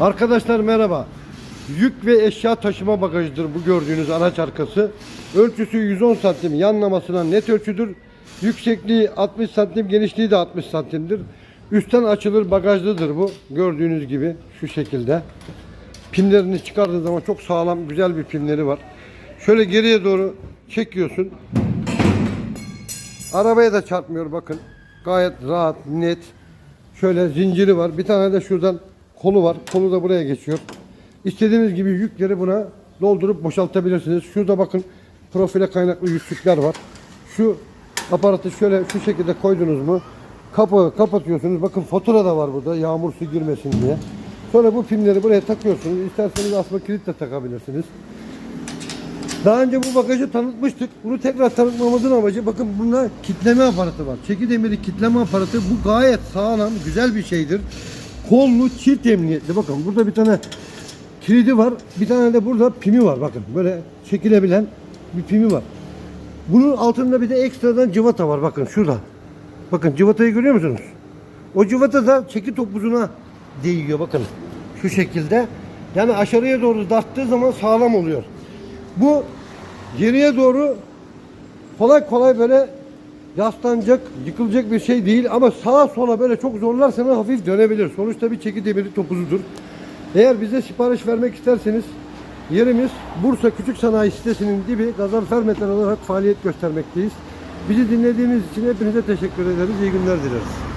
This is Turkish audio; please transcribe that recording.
Arkadaşlar merhaba. Yük ve eşya taşıma bagajıdır bu gördüğünüz araç arkası. Ölçüsü 110 santim yanlamasına net ölçüdür. Yüksekliği 60 santim, genişliği de 60 santimdir. Üstten açılır bagajlıdır bu. Gördüğünüz gibi şu şekilde. Pimlerini çıkardığı zaman çok sağlam, güzel bir pimleri var. Şöyle geriye doğru çekiyorsun. Arabaya da çarpmıyor bakın. Gayet rahat, net. Şöyle zinciri var. Bir tane de şuradan kolu var. Kolu da buraya geçiyor. İstediğiniz gibi yükleri buna doldurup boşaltabilirsiniz. Şurada bakın profile kaynaklı yüzlükler var. Şu aparatı şöyle şu şekilde koydunuz mu kapağı kapatıyorsunuz. Bakın fatura da var burada yağmur su girmesin diye. Sonra bu pimleri buraya takıyorsunuz. İsterseniz asma kilit de takabilirsiniz. Daha önce bu bagajı tanıtmıştık. Bunu tekrar tanıtmamızın amacı bakın bunda kitleme aparatı var. Çeki demiri kitleme aparatı bu gayet sağlam, güzel bir şeydir. Kollu, çift emniyetli. Bakın burada bir tane kilidi var. Bir tane de burada pimi var. Bakın böyle çekilebilen bir pimi var. Bunun altında bir de ekstradan cıvata var. Bakın şurada. Bakın cıvatayı görüyor musunuz? O cıvata da çeki topuzuna değiyor bakın. Şu şekilde. Yani aşağıya doğru darttığı zaman sağlam oluyor. Bu geriye doğru kolay kolay böyle yaslanacak, yıkılacak bir şey değil ama sağa sola böyle çok zorlarsanız hafif dönebilir. Sonuçta bir çeki demiri topuzudur. Eğer bize sipariş vermek isterseniz yerimiz Bursa Küçük Sanayi sitesinin dibi Gazanfer Metal olarak faaliyet göstermekteyiz. Bizi dinlediğiniz için hepinize teşekkür ederiz. İyi günler dileriz.